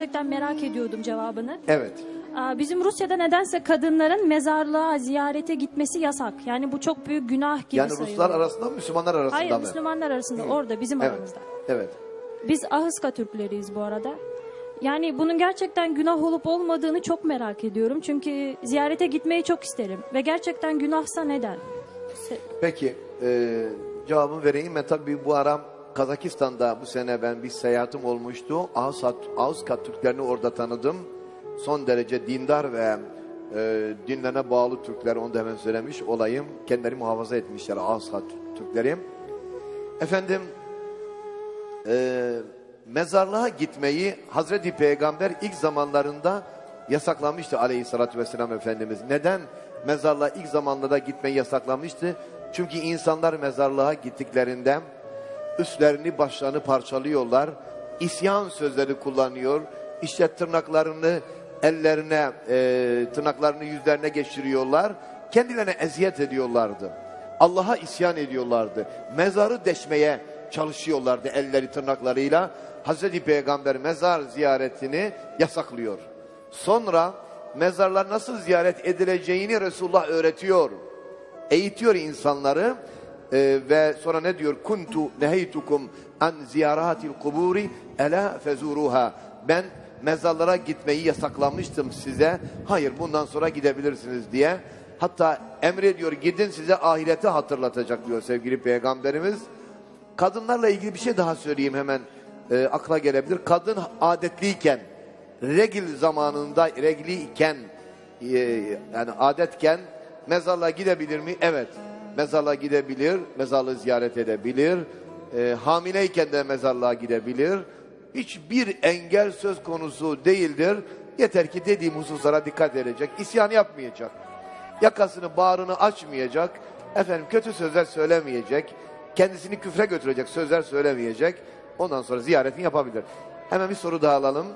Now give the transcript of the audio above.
Gerçekten merak ediyordum cevabını. Evet. Aa, Bizim Rusya'da nedense kadınların mezarlığa ziyarete gitmesi yasak. Yani bu çok büyük günah gibi Yani sayılıyor. Ruslar arasında Müslümanlar arasında Hayır mı? Müslümanlar arasında orada bizim Evet. aramızda. Evet. Biz Ahıska Türkleriyiz bu arada. Yani bunun gerçekten günah olup olmadığını çok merak ediyorum. Çünkü ziyarete gitmeyi çok isterim. Ve gerçekten günahsa neden? Peki e, cevabımı vereyim. Ben tabii bu aram Kazakistan'da bu sene ben bir seyahatim olmuştu. Ağuskat Türklerini orada tanıdım. Son derece dindar ve e, dinlerine bağlı Türkler onu da hemen söylemiş olayım. Kendileri muhafaza etmişler Ağuskat Türkleri. Efendim e, mezarlığa gitmeyi Hazreti Peygamber ilk zamanlarında yasaklamıştı aleyhissalatü vesselam Efendimiz. Neden mezarlığa ilk zamanlarda gitmeyi yasaklamıştı? Çünkü insanlar mezarlığa gittiklerinde üstlerini başlarını parçalıyorlar. İsyan sözleri kullanıyor. İşte tırnaklarını ellerine, e, tırnaklarını yüzlerine geçiriyorlar. Kendilerine eziyet ediyorlardı. Allah'a isyan ediyorlardı. Mezarı deşmeye çalışıyorlardı elleri tırnaklarıyla. Hazreti Peygamber mezar ziyaretini yasaklıyor. Sonra mezarlar nasıl ziyaret edileceğini Resulullah öğretiyor. Eğitiyor insanları Ee, ve sonra ne diyor? Kuntu neheytukum an ziyaratil kuburi ela fezuruha. Ben mezarlara gitmeyi yasaklamıştım size. Hayır bundan sonra gidebilirsiniz diye. Hatta emrediyor gidin size ahireti hatırlatacak diyor sevgili peygamberimiz. Kadınlarla ilgili bir şey daha söyleyeyim hemen e, akla gelebilir. Kadın adetliyken, regil zamanında regliyken, e, yani adetken mezarlığa gidebilir mi? Evet. Mezarlığa gidebilir, mezarlığı ziyaret edebilir. E, hamileyken de mezarlığa gidebilir. Hiçbir engel söz konusu değildir. Yeter ki dediğim hususlara dikkat edecek, isyan yapmayacak yakasını bağrını açmayacak, efendim kötü sözler söylemeyecek, kendisini küfre götürecek sözler söylemeyecek. Ondan sonra ziyaretini yapabilir. Hemen bir soru daha alalım.